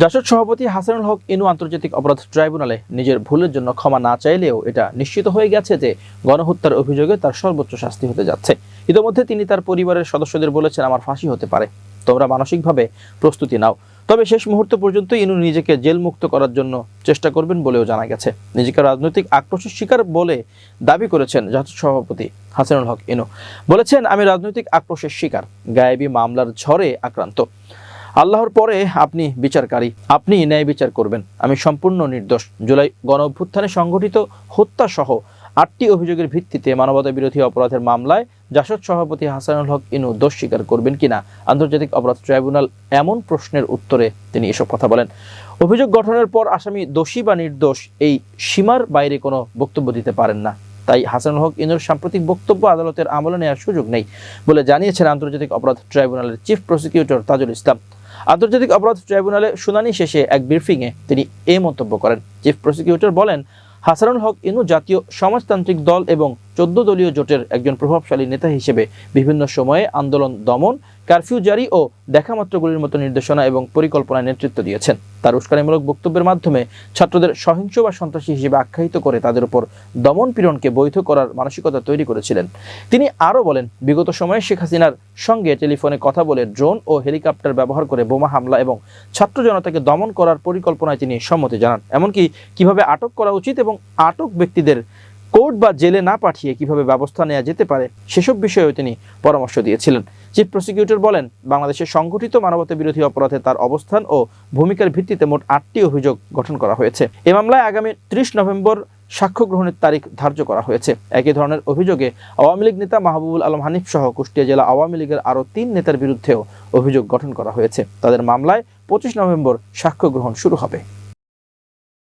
জাসদ সভাপতি হাসানুল হক ইনু আন্তর্জাতিক অপরাধ ট্রাইব্যুনালে নিজের ভুলের জন্য ক্ষমা না চাইলেও এটা নিশ্চিত হয়ে গেছে যে গণহত্যার অভিযোগে তার সর্বোচ্চ শাস্তি হতে যাচ্ছে। ইতোমধ্যে তিনি তার পরিবারের সদস্যদের বলেছেন, আমার ফাঁসি হতে পারে। তোমরা মানসিকভাবে প্রস্তুতি নাও। তবে শেষ মুহূর্ত পর্যন্ত ইনু নিজেকে জেল মুক্ত করার জন্য চেষ্টা করবেন বলেও জানা গেছে। নিজেকে রাজনৈতিক আক্রোশের শিকার বলে দাবি করেছেন জাসদ সভাপতি হাসানুল হক ইনু। বলেছেন, আমি রাজনৈতিক আক্রোশের শিকার। গায়েবী মামলার ঝড়ে আক্রান্ত। আল্লাহর পরে আপনি বিচারকারী, আপনি ন্যায় বিচার করবেন। আমি সম্পূর্ণ নির্দোষ। জুলাই গণ অভ্যুত্থানে সংঘটিত হত্যা সহ আটটি অভিযোগের ভিত্তিতে মানবতা বিরোধী অপরাধের মামলায় জাসদ সভাপতি হাসানুল হক ইনু দোষ স্বীকার করবেন কিনা, আন্তর্জাতিক অপরাধ ট্রাইব্যুনাল এমন প্রশ্নের উত্তরে তিনি এসব কথা বলেন। অভিযোগ গঠনের পর আসামি দোষী বা নির্দোষ এই সীমার বাইরে কোনো বক্তব্য দিতে পারেন না। তাই হাসানুল হক ইনুর সাম্প্রতিক বক্তব্য আদালতের আমলে নেওয়ার সুযোগ নেই বলে জানিয়েছেন আন্তর্জাতিক অপরাধ ট্রাইব্যুনালের চিফ প্রসিকিউটর তাজুল ইসলাম। আন্তর্জাতিক অপরাধ ট্রাইব্যুনালে শুনানি শেষে এক ব্রিফিংয়ে তিনি এ মন্তব্য করেন। চিফ প্রসিকিউটর বলেন, হাসানুল হক ইনু জাতীয় সমাজতান্ত্রিক দল এবং চোদ্দ দলীয় জোটের একজন প্রভাবশালী নেতা হিসেবে বিভিন্ন সময়ে আন্দোলন, দমন, কারফিউ জারি ও দেখামাত্রগুলির মতো নির্দেশনা এবং পরিকল্পনায় নেতৃত্ব দিয়েছেন। তার উস্কানিমূলক বক্তব্যের মাধ্যমে ছাত্রদের সহিংস বা সন্ত্রাসী হিসেবে আখ্যায়িত করে তাদের উপর দমন পীড়নকে বৈধ করার মানসিকতা তৈরি করেছিলেন। তিনি আরও বলেন, বিগত সময়ে শেখ হাসিনার সঙ্গে টেলিফোনে কথা বলে ড্রোন ও হেলিকপ্টার ব্যবহার করে বোমা হামলা এবং ছাত্র জনতাকে দমন করার পরিকল্পনায় তিনি সম্মতি জানান। এমনকি কীভাবে আটক করা উচিত এবং আটক ব্যক্তিদের কোর্ট বা জেলে না পাঠিয়ে কীভাবে ব্যবস্থা নেওয়া যেতে পারে, সেসব বিষয়েও তিনি পরামর্শ দিয়েছিলেন। চিফ প্রসিকিউটর বলেন, বাংলাদেশের সংগঠিত মানবতা বিরোধী অপরাধে তার অবস্থান ও ভূমিকার ভিত্তিতে মোট আটটি অভিযোগ গঠন করা হয়েছে। এ মামলায় আগামী ত্রিশ নভেম্বর সাক্ষ্য গ্রহণের তারিখ ধার্য করা হয়েছে। একই ধরনের অভিযোগে আওয়ামী লীগ নেতা মাহবুবুল আলম হানিফ সহ কুষ্টিয়া জেলা আওয়ামী লীগের আরও তিন নেতার বিরুদ্ধেও অভিযোগ গঠন করা হয়েছে। তাদের মামলায় পঁচিশ নভেম্বর সাক্ষ্য গ্রহণ শুরু হবে।